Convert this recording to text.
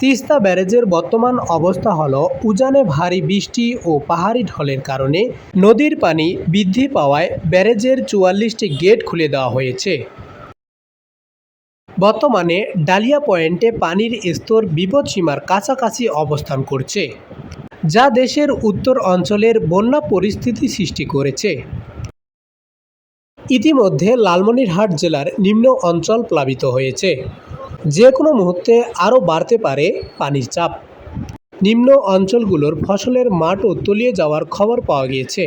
তিস্তা ব্যারেজের বর্তমান অবস্থা হল উজানে ভারী বৃষ্টি ও পাহাড়ি ঢলের কারণে নদীর পানি বৃদ্ধি পাওয়ায় ব্যারেজের চুয়াল্লিশটি গেট খুলে দেওয়া হয়েছে। বর্তমানে ডালিয়া পয়েন্টে পানির স্তর বিপদসীমার কাছাকাছি অবস্থান করছে, যা দেশের উত্তর অঞ্চলের বন্যা পরিস্থিতি সৃষ্টি করেছে। ইতিমধ্যে লালমনিরহাট জেলার নিম্ন অঞ্চল প্লাবিত হয়েছে। যে কোনো মুহূর্তে আরও বাড়তে পারে পানির চাপ। নিম্ন অঞ্চলগুলোর ফসলের মাঠও তলিয়ে যাওয়ার খবর পাওয়া গিয়েছে।